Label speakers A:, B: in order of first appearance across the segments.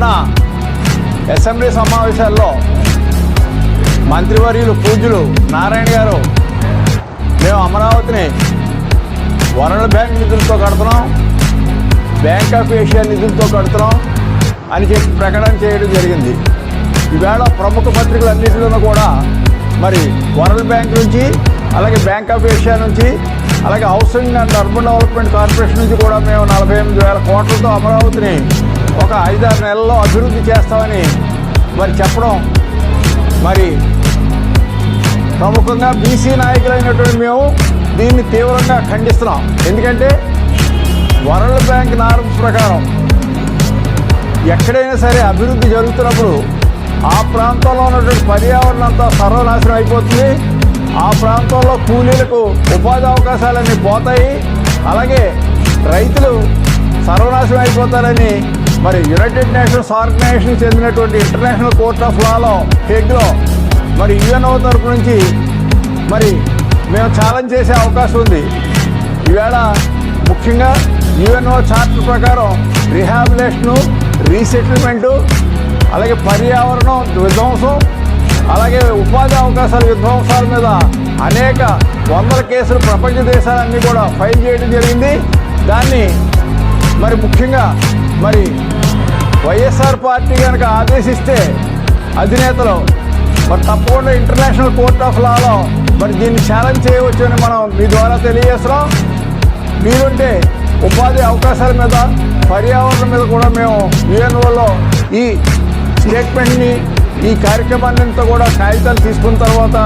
A: మొన్న అసెంబ్లీ సమావేశాల్లో మంత్రివర్యులు పూజ్యులు నారాయణ గారు మేము అమరావతిని వరల్డ్ బ్యాంక్ నిధులతో కడుతున్నాం బ్యాంక్ ఆఫ్ ఏషియా నిధులతో కడుతున్నాం అని చెప్పి ప్రకటన చేయడం జరిగింది. ఈవేళ ప్రముఖ పత్రికలన్నింటిలోనూ కూడా మరి వరల్డ్ బ్యాంక్ నుంచి అలాగే బ్యాంక్ ఆఫ్ ఏషియా నుంచి అలాగే housing and urban development corporation నుంచి కూడా మేము నలభై ఎనిమిది వేల కోట్లతో అమరావతిని ఒక ఐదారు నెలల్లో అభివృద్ధి చేస్తామని మరి చెప్పడం మరి ప్రముఖంగా బీసీ నాయకులైనటువంటి మేము దీన్ని తీవ్రంగా ఖండిస్తున్నాం. ఎందుకంటే వరల్డ్ బ్యాంక్ నార్మ్స్ ప్రకారం ఎక్కడైనా సరే అభివృద్ధి జరుగుతున్నప్పుడు ఆ ప్రాంతంలో ఉన్నటువంటి పర్యావరణం అంతా సర్వనాశనం అయిపోతుంది. ఆ ప్రాంతంలో కూలీలకు ఉపాధి అవకాశాలన్నీ పోతాయి. అలాగే రైతులు సర్వనాశనం అయిపోతారని మరి యునైటెడ్ నేషన్స్ ఆర్గనైజేషన్ చెందినటువంటి ఇంటర్నేషనల్ కోర్ట్ ఆఫ్ లాలో హెగ్లో మరి యుఎన్ఓ తరపు నుంచి మరి మేము ఛాలెంజ్ చేసే అవకాశం ఉంది. ఈవేళ ముఖ్యంగా యుఎన్ఓ చార్టర్ ప్రకారం రిహాబిలేషను రీసెటిల్మెంటు అలాగే పర్యావరణం విధ్వంసం అలాగే ఉపాధి అవకాశాల విధ్వంసాల మీద అనేక వందల కేసులు ప్రపంచ దేశాలన్నీ కూడా ఫైల్ చేయడం జరిగింది. దాన్ని మరి ముఖ్యంగా మరి వైఎస్ఆర్ పార్టీ కనుక ఆదేశిస్తే అధినేతలు మరి తప్పకుండా ఇంటర్నేషనల్ కోర్ట్ ఆఫ్ లాలో మరి దీన్ని ఛాలెంజ్ చేయవచ్చు అని మనం మీ ద్వారా తెలియజేస్తున్నాం. మీరుంటే ఉపాధి అవకాశాల మీద పర్యావరణం మీద కూడా మేము యుఎన్ఓలో ఈ స్టేట్మెంట్ని ఈ కార్యక్రమాన్ని అంతా కూడా కాగితాలు తీసుకున్న తర్వాత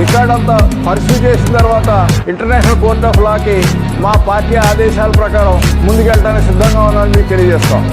A: రికార్డ్ అంతా పర్సూ చేసిన తర్వాత ఇంటర్నేషనల్ కోర్ట్ ఆఫ్ లాకి మా పార్టీ ఆదేశాల ప్రకారం ముందుకెళ్ళడానికి సిద్ధంగా ఉన్నామని మీకు తెలియజేస్తాం.